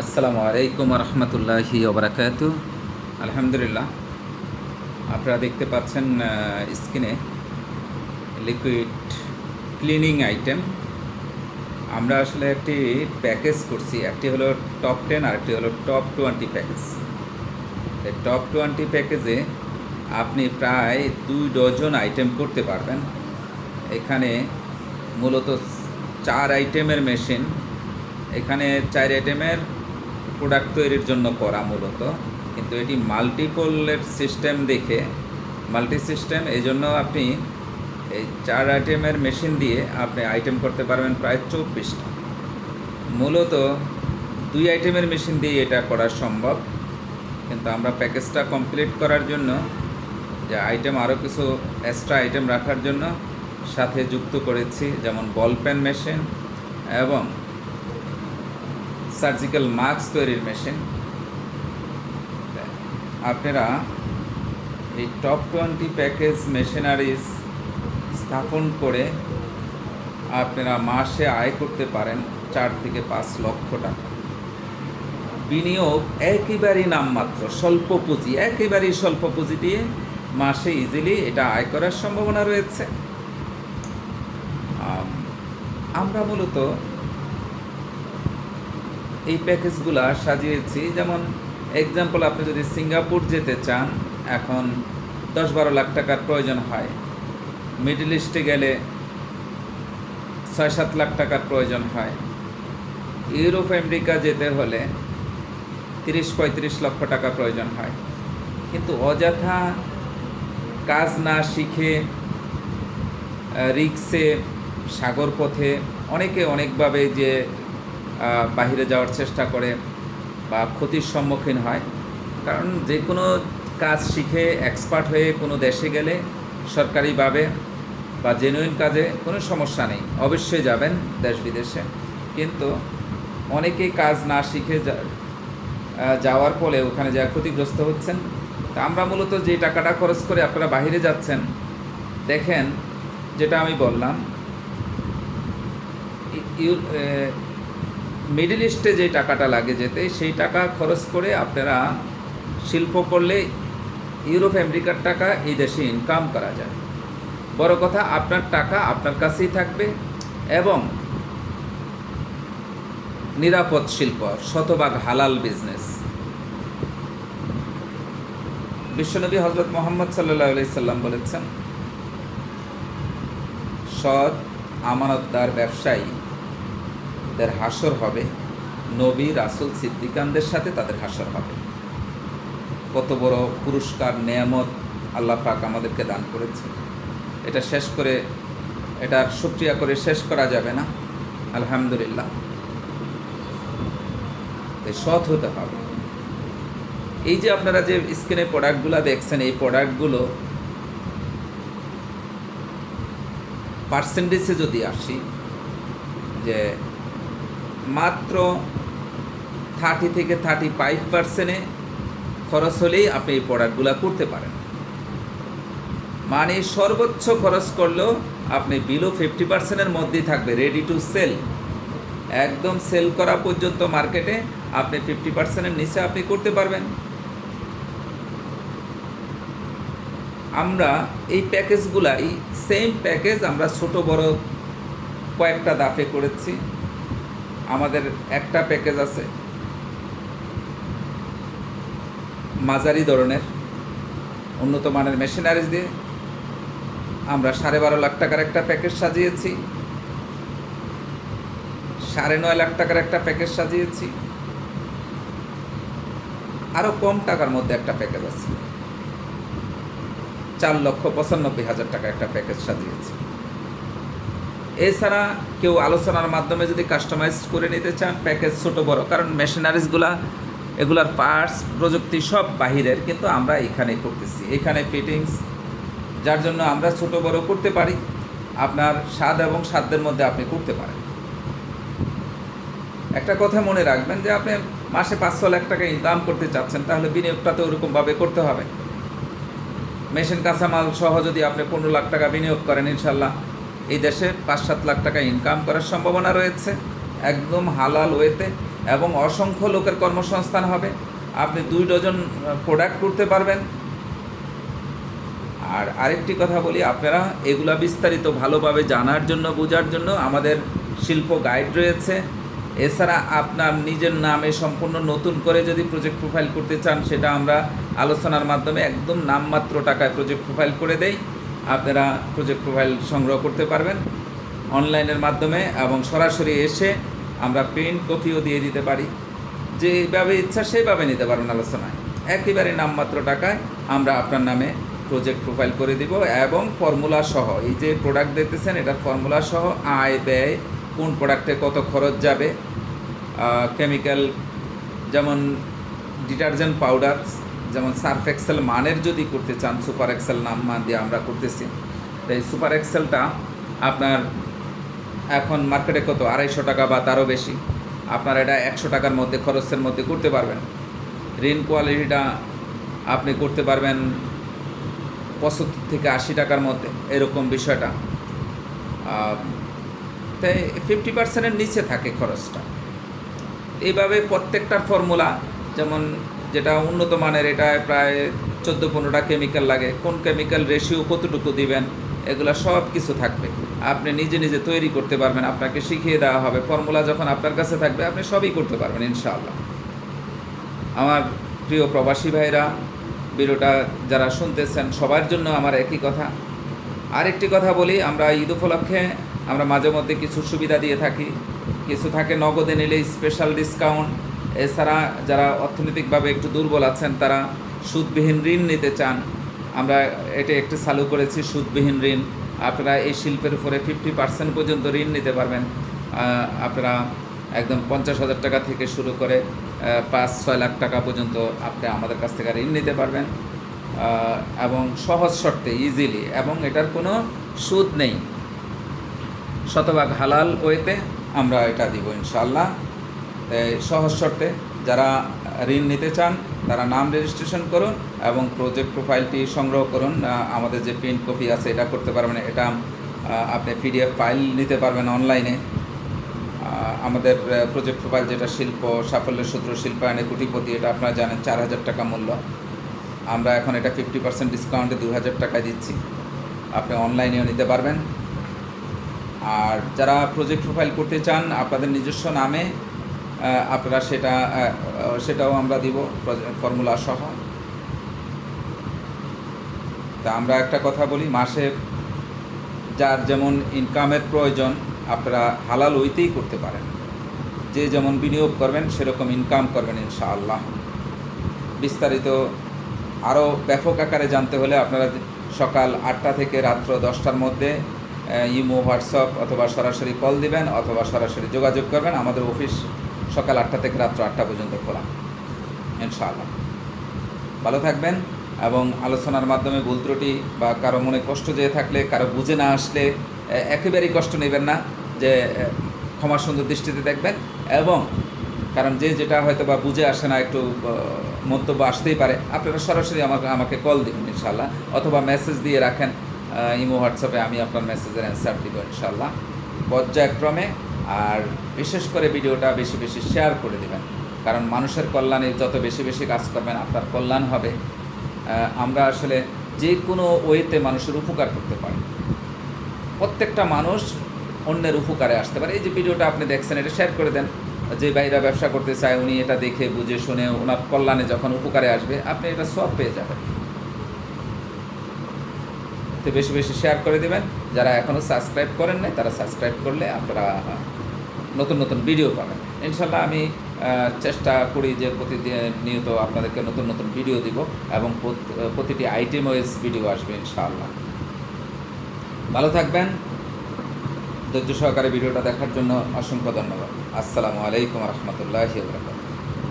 আসসালামু আলাইকুম রহমতুল্লাহি ওবরাকাত। আলহামদুলিল্লাহ, আপনারা দেখতে পাচ্ছেন স্ক্রিনে লিকুইড ক্লিনিং আইটেম আমরা আসলে একটি প্যাকেজ করছি, একটি হলো টপ টেন আর একটি হলো top twenty package top twenty প্যাকেজে আপনি প্রায় দুই ডজন আইটেম করতে পারবেন। এখানে মূলত চার আইটেমের মেশিন এখানে চার আইটেমের প্রোডাক্ট তৈরির জন্য করা মূলত। কিন্তু এটি মাল্টিপলের সিস্টেম দেখে মাল্টি সিস্টেম এই জন্য আপনি এই চার আইটেমের মেশিন দিয়ে আপনি আইটেম করতে পারবেন প্রায় চব্বিশটা। মূলত দুই আইটেমের মেশিন দিয়ে এটা করা সম্ভব। কিন্তু আমরা প্যাকেজটা কমপ্লিট করার জন্য, যে আইটেম আরও কিছু এক্সট্রা আইটেম রাখার জন্য, সাথে যুক্ত করেছি, যেমন বল পেন মেশিন এবং সার্জিক্যাল মাস্ক তৈরির মেশিন আপনারা এই টপ টোয়েন্টি প্যাকেজ মেশিনারিজ স্থাপন করে আপনারা মাসে আয় করতে পারেন চার থেকে পাঁচ লক্ষ টাকা। বিনিয়োগ একেবারেই নামমাত্র, স্বল্প পুঁজি, একেবারেই স্বল্প পুঁজি দিয়ে মাসে ইজিলি এটা আয় করার সম্ভাবনা রয়েছে। আমরা মূলত এই প্যাকেজগুলা সাজিয়েছি যেমন এক্সাম্পল আপনি যদি সিঙ্গাপুর যেতে চান, এখন দশ বারো লাখ টাকার প্রয়োজন হয়। মিডল ইস্টে গেলে ছয় সাত লাখ টাকার প্রয়োজন হয়। ইউরোপ আমেরিকা যেতে হলে তিরিশ পঁয়ত্রিশ লক্ষ টাকা প্রয়োজন হয়। কিন্তু অযথা কাজ না শিখে রিক্সে সাগর পথে অনেকে অনেকভাবে যে বাহিরে যাওয়ার চেষ্টা করে বা ক্ষতির সম্মুখীন হয়। কারণ যে কোনো কাজ শিখে এক্সপার্ট হয়ে কোনো দেশে গেলে সরকারিভাবে বা জেনুইন কাজে কোনো সমস্যা নেই। অবশ্যই যাবেন দেশ বিদেশে। কিন্তু অনেকেই কাজ না শিখে যাওয়ার ফলে ওখানে যা ক্ষতিগ্রস্ত হচ্ছেন, তা আমরা মূলত যে টাকাটা খরচ করে আপনারা বাইরে যাচ্ছেন, দেখেন, যেটা আমি বললাম মিডল ইস্টে যে টাকাটা লাগে যেতে, সেই টাকা খরচ করে আপনারা শিল্প করলে ইউরোপ আমেরিকার টাকা এই দেশে ইনকাম করা যায়। বড় কথা, আপনার টাকা আপনার কাছেই থাকবে এবং নিরাপদ শিল্প, শতভাগ হালাল বিজনেস বিশ্বনবী হজরত মোহাম্মদ সাল্লাহ সাল্লাম বলেছেন, সৎ আমানতদার ব্যবসায়ী দের হাসর হবে, নবী, রাসুল, সিদ্দিকানদের সাথে তাদের হাসর হবে। কত বড় পুরস্কার, নেয়ামত আল্লাহ পাক আমাদেরকে দান করেছে এটা শেষ করে এটার সুক্রিয়া করে শেষ করা যাবে না। আলহামদুলিল্লাহ। সৎ হতে হবে। এই যে আপনারা যে স্ক্রিনে প্রোডাক্টগুলো দেখছেন, এই প্রোডাক্টগুলো পার্সেন্টেজে যদি আসি, যে মাত্র থার্টি থেকে থার্টি ফাইভ পার্সেন্টে খরচ হলেই আপনি এই প্রোডাক্টগুলো করতে পারেন। মানে সর্বোচ্চ খরচ করলেও আপনি বিলো ফিফটি পার্সেন্টের মধ্যেই থাকবে রেডি টু সেল একদম সেল করা পর্যন্ত মার্কেটে আপনি ফিফটি পার্সেন্টের নিচে আপনি করতে পারবেন। আমরা এই প্যাকেজগুলাই সেম প্যাকেজ আমরা ছোট বড় কয়েকটা দাফে করেছি। আমাদের একটা প্যাকেজ আছে। মাঝারি ধরনের, উন্নত মানের মেশিনারিজ দিয়ে আমরা সাড়ে বারো লাখ টাকার একটা প্যাকেজ সাজিয়েছি। সাড়ে নয় লাখ টাকার একটা প্যাকেজ সাজিয়েছি। আরও কম টাকার মধ্যে একটা প্যাকেজ আছে। চার লক্ষ পঁচানব্বই হাজার টাকা একটা প্যাকেজ সাজিয়েছি। এছাড়া কেউ আলোচনার মাধ্যমে যদি কাস্টমাইজ করে নিতে চান প্যাকেজ ছোট, বড়, কারণ মেশিনারিজগুলা এগুলার পার্টস প্রযুক্তি সব বাহিরের, কিন্তু আমরা এখানেই করতেছি। এখানে ফিটিংস যার জন্য আমরা ছোট, বড় করতে পারি। আপনার স্বাদ এবং সাধ্যের মধ্যে আপনি করতে পারেন। একটা কথা মনে রাখবেন যে আপনি মাসে পাঁচশো লাখ টাকা ইনকাম করতে চাচ্ছেন, তাহলে বিনিয়োগটা তো ওরকমভাবে করতে হবে। মেশিন কাঁচামাল সহ যদি আপনি পনেরো লাখ টাকা বিনিয়োগ করেন, ইনশাল্লাহ এই দেশে পাঁচ সাত লাখ টাকা ইনকাম করার সম্ভাবনা রয়েছে, একদম হালাল ওয়েতে, এবং অসংখ্য লোকের কর্মসংস্থান হবে। আপনি দুই ডজন প্রোডাক্ট করতে পারবেন। আর আরেকটি কথা বলি, আপনারা এগুলা বিস্তারিত ভালোভাবে জানার জন্য, বোঝার জন্য আমাদের শিল্প গাইড রয়েছে। এছাড়া আপনার নিজের নামে সম্পূর্ণ নতুন করে যদি প্রজেক্ট প্রোফাইল করতে চান, সেটা আমরা আলোচনার মাধ্যমে একদম নামমাত্র টাকায় প্রজেক্ট প্রোফাইল করে দেই। আপনারা প্রজেক্ট প্রোফাইল সংগ্রহ করতে পারবেন অনলাইনের মাধ্যমে এবং সরাসরি এসে আমরা প্রিন্ট কপিও দিয়ে দিতে পারি। যেভাবে ইচ্ছা সেইভাবে নিতে পারবেন আলোচনায়। একেবারে নামমাত্র টাকায় আমরা আপনার নামে প্রজেক্ট প্রোফাইল করে দিব এবং ফর্মুলা সহ, এই যে প্রোডাক্ট দেখতেছেন এটা ফর্মুলা সহ আয়, ব্যয়, কোন প্রোডাক্টে কত খরচ যাবে কেমিক্যাল যেমন ডিটারজেন্ট পাউডার যেমন সার্ফ এক্সেল মানের যদি করতে চান, সুপার এক্সেল নাম মান দিয়ে আমরা করতেছি। তাই সুপার এক্সেলটা আপনার এখন মার্কেটে কত? আড়াইশো টাকা বা তারও বেশি। আপনার এটা একশো টাকার মধ্যে, খরচের মধ্যে করতে পারবেন। ঋণ কোয়ালিটিটা আপনি করতে পারবেন পঁচাত্তর থেকে আশি টাকার মধ্যে, এরকম বিষয়টা। তাই ফিফটি পার্সেন্টের নিচে থাকে খরচটা। এইভাবে প্রত্যেকটার ফর্মুলা যেমন যেটা উন্নত মানের, এটা প্রায় চোদ্দ পনেরোটা কেমিক্যাল লাগে। কোন কেমিক্যাল রেশিও কতটুকু দিবেন, এগুলো সব কিছু থাকবে। আপনি নিজে নিজে তৈরি করতে পারবেন, আপনাকে শিখিয়ে দেওয়া হবে। ফর্মুলা যখন আপনার কাছে থাকবে, আপনি সবই করতে পারবেন, ইনশাআল্লাহ। আমার প্রিয় প্রবাসী ভাইরা, ভিডিওটা যারা শুনতেছেন, সবার জন্য আমার একই কথা। আরেকটি কথা বলি, আমরা ঈদ উপলক্ষে আমরা মাঝে মধ্যে কিছু সুবিধা দিয়ে থাকি। কিছু থাকে, নগদে নিলে স্পেশাল ডিসকাউন্ট এছাড়া যারা অর্থনৈতিকভাবে একটু দুর্বল আছেন, তারা সুদবিহীন ঋণ নিতে চান। আমরা এটা একটি চালু করেছি, সুদবিহীন ঋণ। আপনারা এই শিল্পের উপরে ফিফটি পার্সেন্ট পর্যন্ত ঋণ নিতে পারবেন। আপনারা একদম পঞ্চাশ হাজার টাকা থেকে শুরু করে পাঁচ ছয় লাখ টাকা পর্যন্ত আপনি আমাদের কাছ থেকে ঋণ নিতে পারবেন। এবং সহজ শর্তে ইজিলি এবং এটার কোনো সুদ নেই। শতভাগ হালাল ওয়েতে আমরা এটা দিব ইনশাল্লাহ সহজ শর্তে যারা ঋণ নিতে চান, তারা নাম রেজিস্ট্রেশন করুন এবং প্রজেক্ট প্রোফাইলটি সংগ্রহ করুন। আমাদের যে প্রিন্ট কপি আছে, এটা করতে পারবেন। এটা আপনি পিডিএফ ফাইল নিতে পারবেন অনলাইনে আমাদের প্রজেক্ট প্রোফাইল যেটা শিল্প, সাফল্যের সূত্র, শিল্পায়নে, কোটিপতি, এটা আপনারা জানেন, চার হাজার টাকা মূল্য। আমরা এখন এটা ফিফটি পার্সেন্ট ডিসকাউন্টে দু হাজার টাকায় দিচ্ছি। আপনি অনলাইনেও নিতে পারবেন। আর যারা প্রজেক্ট প্রোফাইল করতে চান, আপনাদের নিজস্ব নামে আপনারা সেটা সেটাও আমরা দিব ফর্মুলা সহ। তা আমরা একটা কথা বলি, মাসে যার যেমন ইনকামের প্রয়োজন, আপনারা হালাল ওইতেই করতে পারেন। যে যেমন বিনিয়োগ করবেন, সেরকম ইনকাম করবেন ইনশাআল্লাহ। বিস্তারিত আরও ব্যাপক আকারে জানতে হলে আপনারা সকাল আটটা থেকে রাত্র দশটার মধ্যে ইমো, হোয়াটসঅ্যাপ অথবা সরাসরি কল দিবেন অথবা সরাসরি যোগাযোগ করবেন। আমাদের অফিস সকাল আটটা থেকে রাত্র আটটা পর্যন্ত খোলা। ইনশাআল্লাহ। ভালো থাকবেন এবং আলোচনার মাধ্যমে ভুল ত্রুটি বা কারও মনে কষ্ট যেয়ে থাকলে, কারও বুঝে না আসলে একেবারেই কষ্ট নেবেন না যে ক্ষমা সুন্দর দৃষ্টিতে দেখবেন এবং কারণ যে যেটা হয়তো বা বুঝে আসে না, একটু মন্তব্য আসতেই পারে, আপনারা সরাসরি আমাকে আমাকে কল দিবেন ইনশাল্লাহ অথবা মেসেজ দিয়ে রাখেন ইমো, হোয়াটসঅ্যাপে আমি আপনার মেসেজের অ্যান্সার দিব ইনশাল্লাহ পর্যায়ক্রমে আর বিশেষ করে ভিডিওটা বেশি বেশি শেয়ার করে দেবেন। কারণ মানুষের কল্যাণে যত বেশি বেশি কাজ করবেন, আপনার কল্যাণ হবে। আমরা আসলে যে কোনো ওয়েতে মানুষের উপকার করতে পারি। প্রত্যেকটা মানুষ অন্যের উপকারে আসতে পারে। এই যে ভিডিওটা আপনি দেখছেন, এটা শেয়ার করে দেন। যে ভাইরা ব্যবসা করতে চায়, উনি এটা দেখে, বুঝে, শুনে, ওনার কল্যাণে যখন উপকারে আসবে, আপনি এটা সব পেয়ে যাবেন। তো বেশি বেশি শেয়ার করে দেবেন। যারা এখনও সাবস্ক্রাইব করেন নাই, তারা সাবস্ক্রাইব করলে আপনারা, নতুন নতুন ভিডিও পাবেন। ইনশাল্লাহ আমি চেষ্টা করি যে প্রতিদিন নিয়ত আপনাদেরকে নতুন নতুন ভিডিও দিব এবং প্রতিটি আইটেম ওয়েজ ভিডিও আসবে ইনশাআল্লাহ। ভালো থাকবেন। ধৈর্য সহকারে ভিডিওটা দেখার জন্য অসংখ্য ধন্যবাদ। আসসালামু আলাইকুম রহমতুল্লাহি